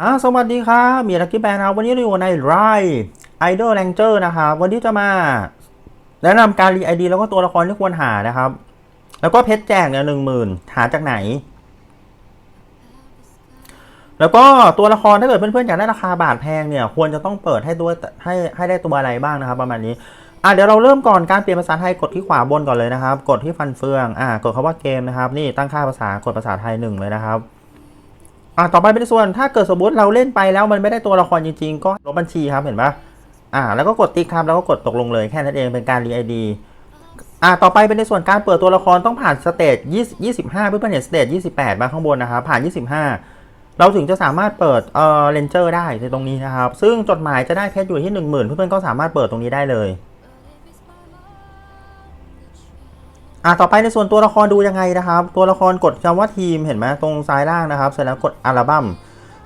อ่าสวัสดีครับมีลักกี้แบนนะครับวันนี้เราอยู่ในไรไอดอลแรงเจอร์นะครับวันนี้จะมา แนะนำการรีไอดีแล้วก็ตัวละครที่ควรหานะครับ แล้วก็เพชรแจกเนี่ยหนึ่งหมื่นหาจากไหน แล้วก็ตัวละครถ้าเกิดเพื่อนๆอยากได้ราคาบาทแพงเนี่ย ควรจะต้องเปิดให้ด้วให้ให้ได้ตัวอะไรบ้างนะครับ ประมาณนี้อะเดี๋ยวเราเริ่มก่อนการเปลี่ยนภาษาไทยกดที่ขวาบนก่อนเลยนะครับ กดที่ฟันเฟืองอ่ากดคำว่าเกมนะครับ นี่ตั้งค่าภาษากดภาษาไทยหนึ่งเลยนะครับ อะต่อไปเป็นส่วนถ้าเกิดสมมติเราเล่นไปแล้วมันไม่ได้ตัวละครจริงๆ ก็ลบบัญชีครับเห็นปะอ่า แล้วก็กดติ๊กครับแล้วก็กดตกลงเลยแค่นั้นเองเป็นการรีไอดีอ่าต่อไปเป็นในส่วนการเปิดตัวละครต้องผ่านสเตจ20 25เพื่อนเห็นสเตจ28มาข้างบนนะครับผ่าน25เราถึงจะสามารถเปิดเอ่อเลนเจอร์ได้ในตรงนี้นะครับ ซึ่งจดหมายจะได้เพชรอยู่ที่10,000เพื่อนๆก็สามารถเปิดตรงนี้ได้เลย อะต่อไปในส่วนตัวละครดูยังไงนะครับ ตัวละครกดคำว่าทีมเห็นไหมตรงซ้ายล่างนะครับ เสร็จแล้วกดอัลบั้ม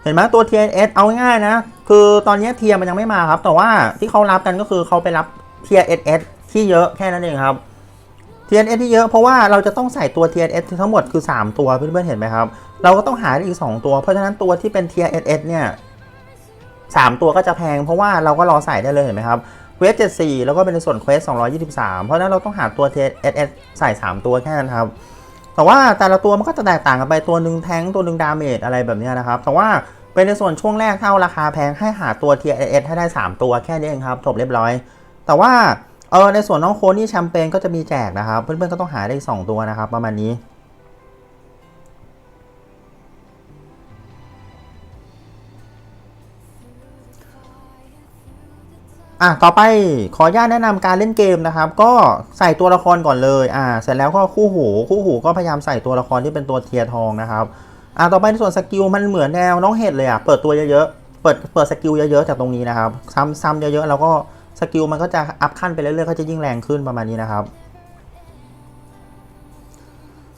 เห็นไหมตัว TNS เอาง่ายๆนะ คือตอนนี้เทียมันยังไม่มาครับ แต่ว่าที่เขารับกันก็คือเขาไปรับ TNS ที่เยอะแค่นั้นเองครับ TNS ที่เยอะเพราะว่าเราจะต้องใส่ตัว TNS ทั้งหมดคือ 3 ตัวเพื่อนๆเห็นไหมครับ เราก็ต้องหาอีก 2 ตัว เพราะฉะนั้นตัวที่เป็น TNS เนี่ยสามตัวก็จะแพงเพราะว่าเราก็รอใส่ได้เลยเห็นไหมครับ เควส74 แล้วก็เป็นในส่วนเควส223 เพราะนั้นเราต้องหาตัว TNS ใส่ 3 ตัวแค่นั้นครับ แต่ว่าแต่ละตัวมันก็จะแตกต่างกันไปตัวหนึ่งแทงตัวหนึ่งดาเมจอะไรแบบนี้นะครับ แต่ว่าเป็นในส่วนช่วงแรกเท่าราคาแพงให้หาตัว TNS ให้ได้ 3 ตัวแค่นี้เองครับจบเรียบร้อย แต่ว่าเออในส่วนน้องโคนี่แชมเปญก็จะมีแจกนะครับ เพื่อนๆก็ต้องหาได้อีกสองตัวนะครับ ประมาณนี้ อะต่อไปขออนุญาตแนะนำการเล่นเกมนะครับ ก็ใส่ตัวละครก่อนเลย อ่า เสร็จแล้วก็คู่หู คู่หูก็พยายามใส่ตัวละครที่เป็นตัวเทียทองนะครับ อ่าต่อไปในส่วนสกิลมันเหมือนแนวน้องเห็ดเลยอะ เปิดตัวเยอะๆ เปิด เปิดสกิลเยอะๆจากตรงนี้นะครับ ซ้ำซ้ำเยอะๆ แล้วก็สกิลมันก็จะอัพขั้นไปเรื่อยๆ ก็จะยิ่งแรงขึ้นประมาณนี้นะครับ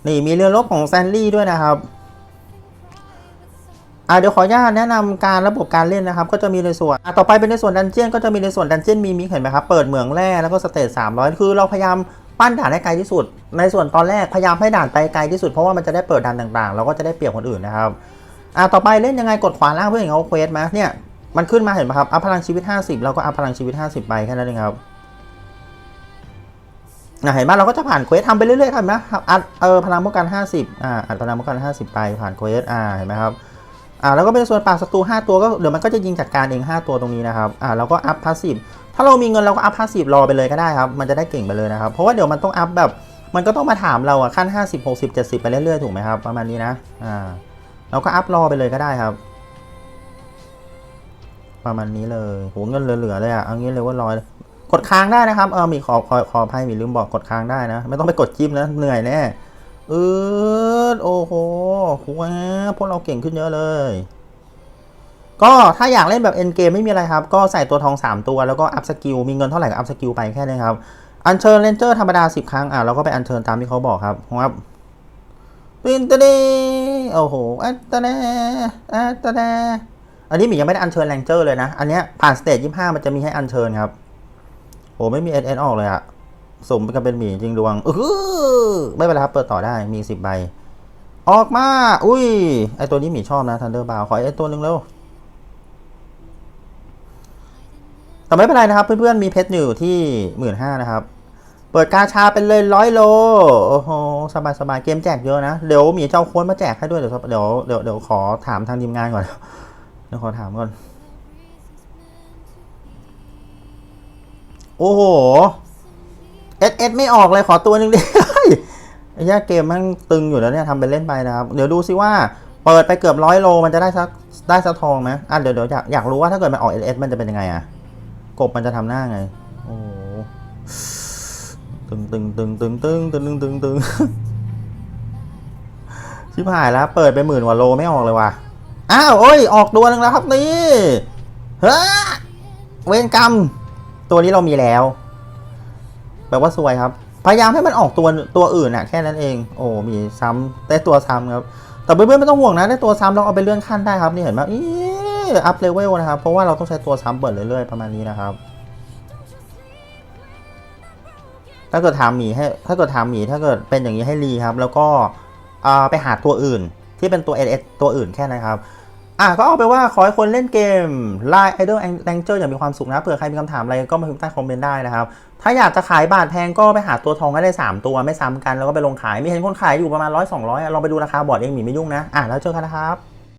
นี่มีเรือรบของแซนลี่ด้วยนะครับ อ่าเดี๋ยวขออนุญาตแนะนำการระบบการเล่นนะครับ ก็จะมีในส่วนอะต่อไปเป็นในส่วนดันเจี้ยนก็จะมีในส่วนดันเจี้ยนมีมิกเห็นไหมครับ เปิดเหมืองแร่แล้วก็สเตจ300คือเราพยายามปั้นด่านให้ไกลที่สุด ในส่วนตอนแรกพยายามให้ด่านไปไกลที่สุดเพราะว่ามันจะได้เปิดด่านต่างๆ เราก็จะได้เปรียบคนอื่นนะครับอ่าต่อไปเล่นยังไงกดขวาล่างเพื่อเห็นเขาเควสไหมเนี่ยมันขึ้นมาเห็นไหมครับอัพพลังชีวิต 50 เราก็อัพพลังชีวิต 50 ไปแค่นั้นเองครับอะเห็นไหมเราก็จะผ่านเควสทำไปเรื่อยๆครับนะครับอัดเออพลังป้องกัน 50อ่าอัดพลังป้องกัน 50 ไปผ่านเควสอ่าเห็นไหมครับ อ่าแล้วก็เป็นส่วนปากศัตรู5ตัวก็เดี๋ยวมันก็จะยิงจัดการเอง 5 ตัวตรงนี้นะครับอ่าแล้วก็อัพพาสซีฟถ้าเรามีเงินเราก็อัพพาสซีฟรอไปเลยก็ได้ครับมันจะได้เก่งไปเลยนะครับเพราะว่าเดี๋ยวมันต้องอัพแบบมันก็ต้องมาถามเราอะขั้น 50 60 70 ไปเรื่อยๆถูกไหมครับประมาณนี้นะอ่าเราก็อัพรอไปเลยก็ได้ครับ ประมาณนี้เลยโหเงินเหลือๆเลยอะเอางี้เลยว่าร้อยกดค้างได้นะครับเออมีขอขอขออภัยมีลืมบอกกดค้างได้นะ ไม่ต้องไปกดจิ้มนะเหนื่อยแน่ ออโอ้โหว้าพวกเราเก่งขึ้นเยอะเลย ก็ถ้าอยากเล่นแบบเอ็นเกมไม่มีอะไรครับ ก็ใส่ตัวทอง 3 ตัวแล้วก็อัพสกิลมีเงินเท่าไหร่ก็อัพสกิลไปแค่นี้ครับ อัญเชิญเลนเจอร์ธรรมดา 10 ครั้งอะเราก็ไปอัญเชิญตามที่เขาบอกครับครับปินตะเดโอ้โหอัตตะแนอัตตะแนอันนี้หมียังไม่ได้อัญเชิญแรงเจอร์เลยนะ อันเนี้ยผ่านสเตจ25มันจะมีให้อัญเชิญครับโหไม่มีเอเอออกเลยอะ สมกันเป็นหมีจริงดวงเออไม่เป็นไรครับเปิดต่อได้มีสิบใบ ออกมา อุ้ย ไอตัวนี้หมีชอบนะทันเดอร์บาวขอไอตัวหนึ่งเร็วแต่ไม่เป็นไรนะครับ เพื่อนๆมีเพชรอยู่ที่หมื่นห้านะครับ เปิดกาชาเป็นเลยร้อยโล โอ้โหสบายสบายๆเกมแจกเยอะนะ เดี๋ยวหมีเจ้าโค้ดมาแจกให้ด้วยเดี๋ยวเดี๋ยวเดี๋ยวเดี๋ยวขอถามทางทีมงานก่อนเดี๋ยวขอถามก่อน โอ้โห เอสเอสไม่ออกเลยขอตัวหนึ่งดิไอ้ย่าเกมมันตึงอยู่แล้วเนี่ยทำเป็นเล่นไปนะครับ เดี๋ยวดูซิว่าเปิดไปเกือบร้อยโลมันจะได้สักได้สักทองไหมอะเดี๋ยวเดี๋ยวอยากอยากรู้ว่าถ้าเกิดมันออกเอสเอสมันจะเป็นยังไงอะ กบมันจะทำหน้าไง โอ้ตึงตึงตึงตึงตึงตึงตึงตึงตึงชิบหายแล้ว เปิดไปหมื่นกว่าโลไม่ออกเลยว่ะ อ้าวโอ้ยออกตัวหนึ่งแล้วครับนี่เฮ้ยเวรกรรมตัวนี้เรามีแล้ว แปลว่าสวยครับ พยายามให้มันออกตัวตัวอื่นอะแค่นั้นเอง โอ้ มีซ้ำได้ตัวซ้ำครับ แต่เพื่อนๆไม่ต้องห่วงนะ ได้ตัวซ้ำเราเอาไปเลื่อนขั้นได้ครับ นี่เห็นไหมอีอัพเลเวลนะครับ เพราะว่าเราต้องใช้ตัวซ้ำเปิดเรื่อยๆ ประมาณนี้นะครับ ถ้าเกิดถามหมีให้ ถ้าเกิดถามหมี ถ้าเกิดเป็นอย่างนี้ให้รีครับ แล้วก็ไปหาตัวอื่นที่เป็นตัว SS ตัวอื่นแค่นั้นครับ อะก็เอาไปว่าขอให้คนเล่นเกมไลน์ไอดอลแองเจิลอย่างมีความสุขนะเผื่อใครมีคำถามอะไรก็มาพิมพ์ใต้คอมเมนต์ได้นะครับ ถ้าอยากจะขายบาทแพงก็ไปหาตัวทองก็ได้ 3 ตัวไม่ซ้ำกันแล้วก็ไปลงขาย มีเห็นคนขายอยู่ประมาณ100 200อะลองไปดูราคาบอร์ดเองหมีไม่ยุ่งนะอะแล้วเจอกันนะครับ